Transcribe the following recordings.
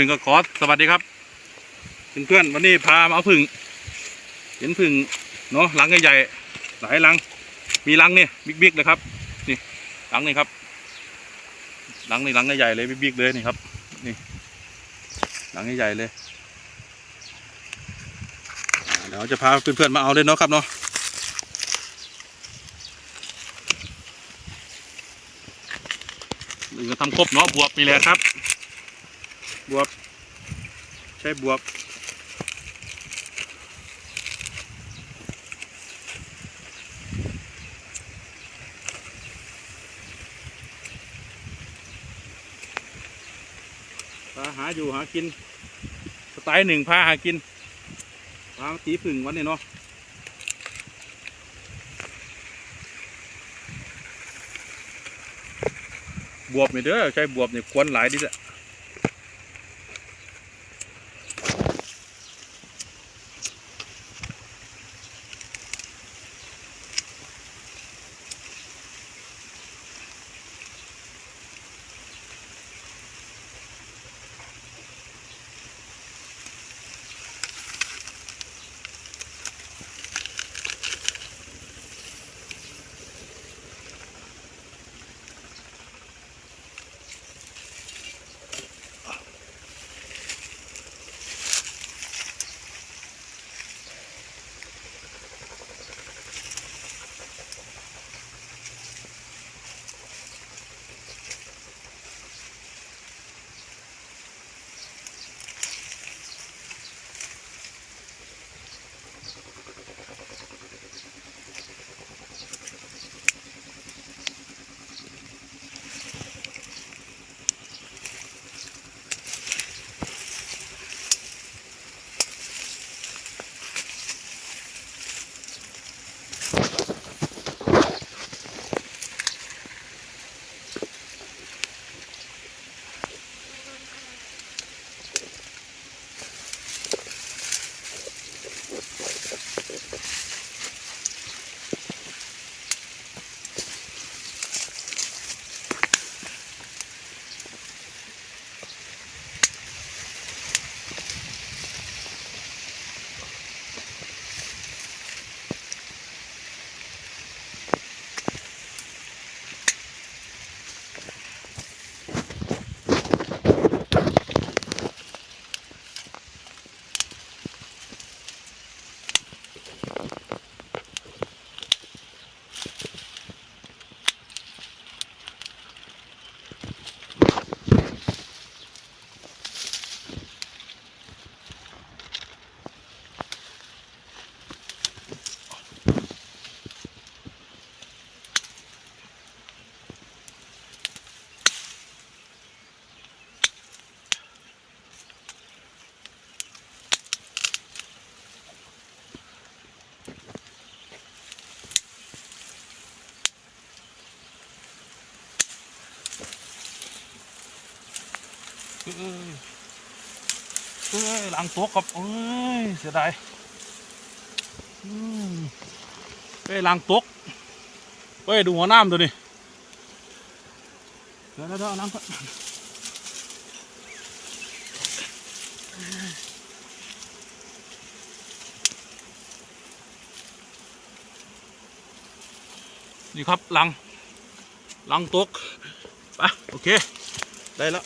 พึ่งก็ขอสวัสดีครับเพื่อนๆวันนี้พามาเอาพึ่งเห็นพึ่งเนาะหลังใหญ่ๆหลายหลัง มีหลังนี่บิ๊กๆเลยครับนี่หลังนี่ครับหลังนี่หลังใหญ่ๆเลยบิ๊กๆเลยนี่ครับนี่หลังใหญ่ๆเลยเดี๋ยวจะพาเพื่อนๆมาเอาเลยเนาะครับเนาะนี่ก็ทำครบเนาะบวบนี่แหละครับ บวบ ใช้บวบ พาหาอยู่หากิน สไตล์หนึ่งพาหากิน พามาตีผึ่งวันนี้เนาะบวบนี่เด้อใช้บวบนี่ควรหลายดิจ้ะ เอ้ยหลังตัวครับเอ้ยเสียดายเอ้ยหลังตกเอ้ยดูหัวน้ำตัวนี้เดี๋ยวเดี๋ยวเดี๋ยวเอาน้ำก่อนนี่ครับหลังหลังตกไปโอเค ได้แล้ว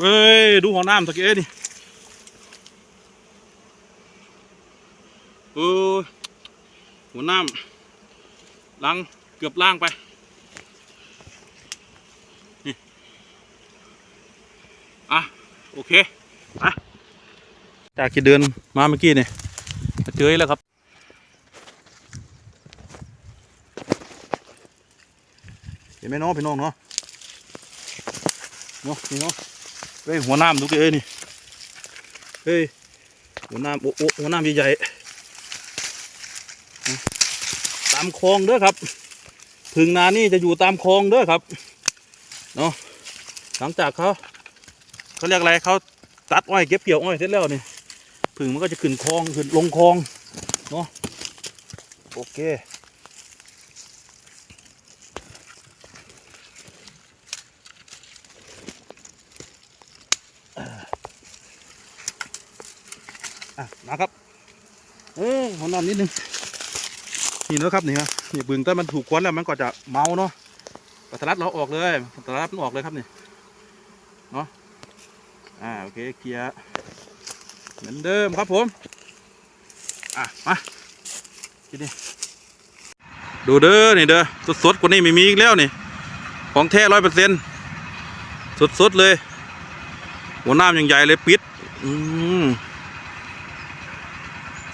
เฮ้ย ดูหัวน้ำตะเกียนี่เออหัวน้ำล้างเกือบล้างไป นี่ อะ โอเคไปจากที่เดินมาเมื่อกี้เนี่มาเจอแล้วครับเห็นไหมน้องพี่น้องเนาะเนาะนี่เนาะ เฮ้ยหัวน้ำดูเอ้ยนี่เฮ้ยหัวน้ำโอ้โหัวน้ำใหญ่ๆตามคลองเด้อครับถึงนานี่จะอยู่ตามคลองเด้อครับเนาะหลังจากเขาเขาเรียกอะไรเขาตัดอ้อยเก็บเกี่ยวอ้อยเสร็จแล้วนี่ผึ่งมันก็จะขึ้นคลองขึ้นลงคลองเนาะโอเค อะนะครับ เออหัวนอนนิดนึงนี่เนะครับนี่ครับนี่บึงถ้ามันถูกควนแล้วมันก็จะเมาเนาะปัสสาวะเราออกเลยปัสสาวะมันออกเลยครับนี่เนาะอ่าโอเคเคลียร์เหมือนเดิมครับผม อะมาทีนี้ดูเด้อนี่เด้อสดๆกว่านี้ไม่มีอีกแล้วนี่ของแท้ร้อยเปอร์เซ็นต์สดๆเลย หัวน้ำยังใหญ่เลยปิด อืม